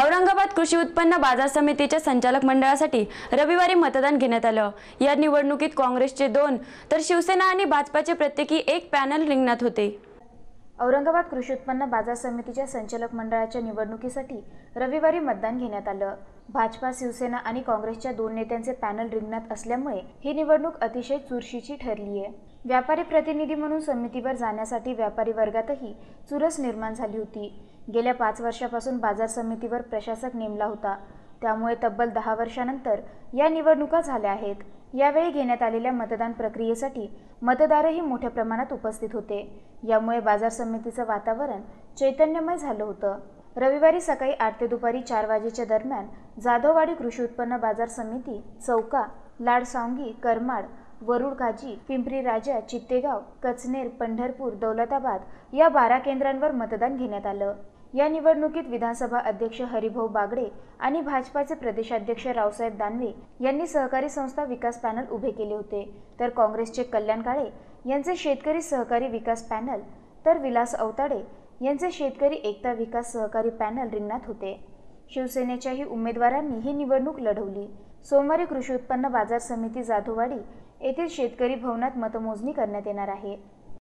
औरंगाबाद कृषी उत्पन्न बाजार समितीच्या संचालक मंडळासाठी रविवारी मतदान घेण्यात आलं. या निवडणुकीत काँग्रेसचे दोन तर शिवसेना आणि भाजपाचे प्रत्येकी एक पॅनल रिंगणात होते. औरंगाबाद कृषी उत्पन्न बाजार समितीच्या संचालक मंडळाच्या निवडणुकीसाठी रविवारी मतदान घेण्यात आलं. भाजपा शिवसेना आणि काँग्रेसच्या दोन नेत्यांचे पॅनल रिंगणात असल्यामुळे ही निवडणूक अतिशय चुरशीची ठरली आहे. व्यापारी प्रतिनिधी म्हणून समितीवर जाण्यासाठी व्यापारी वर्गातही चुरस निर्माण झाली होती. गेल्या पाच वर्षापासून बाजार समितीवर प्रशासक नेमला होता. त्यामुळे तब्बल दहा वर्षानंतर या निवडणुका झाल्या आहेत. यावेळी घेण्यात आलेल्या मतदान प्रक्रियेसाठी मतदारही मोठ्या प्रमाणात उपस्थित होते. यामुळे बाजार समितीचं वातावरण चैतन्यमय झालं होतं. रविवारी सकाळी आठ ते दुपारी चार वाजेच्या दरम्यान जाधववाडी कृषी उत्पन्न बाजार समिती चौका लाडसांगी करमाड वरुड काजी पिंपरी राजा चित्तेगाव कचनेर पंढरपूर दौलताबाद या बारा केंद्रांवर मतदान घेण्यात आलं. या निवडणुकीत विधानसभा अध्यक्ष हरिभाऊ बागडे आणि भाजपाचे प्रदेशाध्यक्ष रावसाहेब दानवे यांनी सहकारी संस्था विकास पॅनल उभे केले होते. तर काँग्रेसचे कल्याण काळे यांचे शेतकरी सहकारी विकास पॅनल तर विलास अवताडे यांचे शेतकरी एकता विकास सहकारी पॅनल रिंगणात होते. शिवसेनेच्याही उमेदवारांनी ही निवडणूक लढवली. सोमवारी कृषी उत्पन्न बाजार समिती जाधववाडी येथील शेतकरी भवनात मतमोजणी करण्यात येणार आहे.